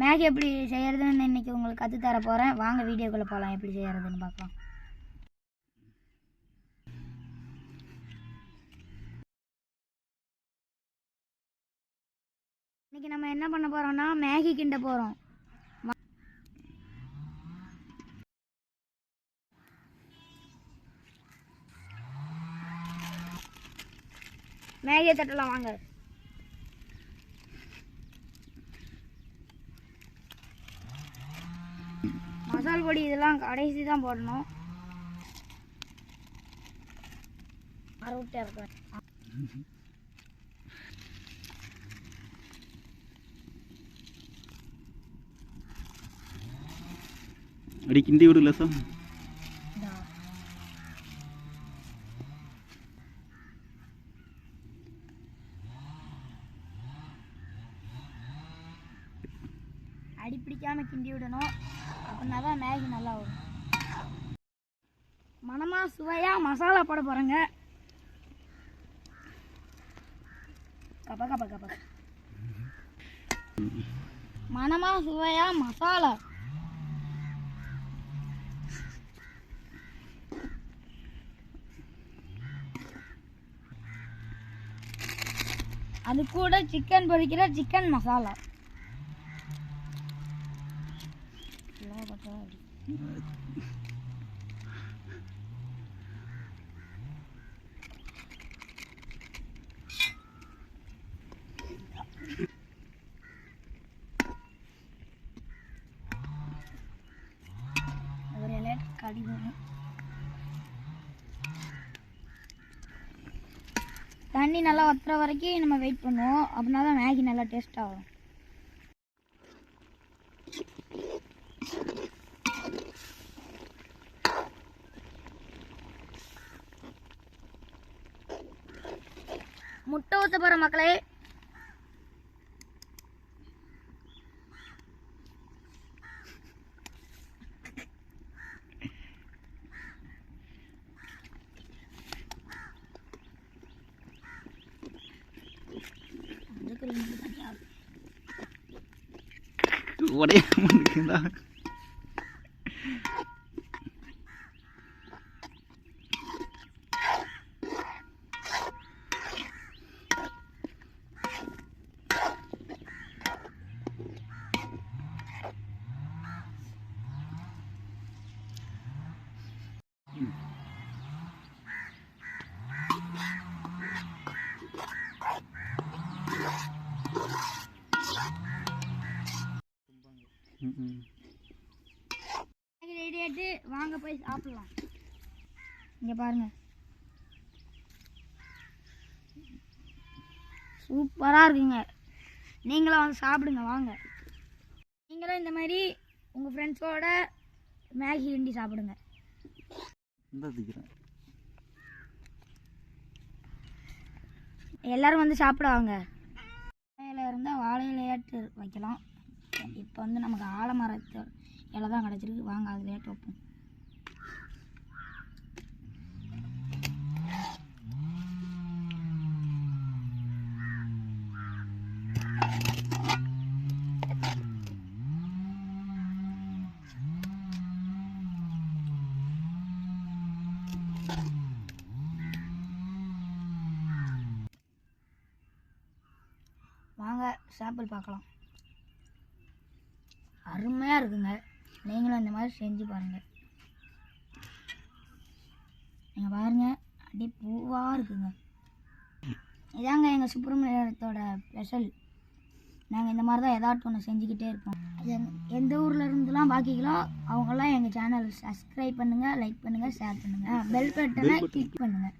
Maggi எப்படி செய்கிறதுன்னு இன்றைக்கி உங்களுக்கு கற்றுத்தர போகிறேன் வாங்க வீடியோக்குள்ளே போகலாம் எப்படி செய்கிறதுன்னு பார்க்கலாம். இன்னைக்கு நம்ம என்ன பண்ண போகிறோம்னா மேகி கிண்ட போகிறோம் மேகியை தட்டலாம் வாங்க. மசால் இதெல்லாம் கடைசி தான் போடணும். அடி கிண்டி விடுல சார் அடி பிடிக்காம கிண்டி விடணும். அப்படின்னா தான் மேகி நல்லா வரும். மனமாக சுவையாக மசாலா போட போகிறேங்க கப்பா கப்பா கப்பா மனமாக சுவையாக மசாலா. அது கூட சிக்கன் பொரிக்கிற சிக்கன் மசாலா இதெல்லாம் பார்த்தா அப்படி. ஒரு இலை கடி வேணும். தண்ணி நல்லா வத்துற வரைக்கும் நம்ம வெயிட் பண்ணுவோம். அப்படின்னா தான் மேகி நல்லா டேஸ்ட் ஆகும் முட்டை ஊற்ற போகிற மக்களே. உடைய இருக்குதா? ரெடி ஆகிட்டு வாங்க போய் சாப்பிடலாம். இங்கே பாருங்க. சூப்பராக இருக்குங்க. நீங்களும் வந்து சாப்பிடுங்க வாங்க. நீங்களும் இந்த மாதிரி உங்கள் ஃப்ரெண்ட்ஸோட மேகி கிண்டி சாப்பிடுங்க. எல்லாரும் வந்து சாப்பிட வாங்க. இலை இருந்தால் வாழை இலையாட்டு வைக்கலாம். இப்போ வந்து நமக்கு ஆலமரத்து இலை தான் கிடச்சிருக்கு. வாங்க அதில் ஏட்டு வைப்போம் வாங்க சாம்பிள் பார்க்கலாம். அருமையாக இருக்குங்க. நீங்களும் இந்த மாதிரி செஞ்சு பாருங்கள் நீங்கள் பாருங்க அடி பூவாக இருக்குங்க. இதாங்க எங்கள் சுப்பிரமணியத்தோட ஸ்பெஷல் நாங்கள் இந்த மாதிரி தான் ஏதாட்டும் ஒன்று செஞ்சுக்கிட்டே இருப்போம். எந்த ஊரில் இருந்துலாம் பாக்கிங்களோ அவங்கெல்லாம் எங்கள் சேனல் சப்ஸ்கிரைப் பண்ணுங்கள் லைக் பண்ணுங்கள் ஷேர் பண்ணுங்கள் பெல் பட்டனை கிளிக் பண்ணுங்கள்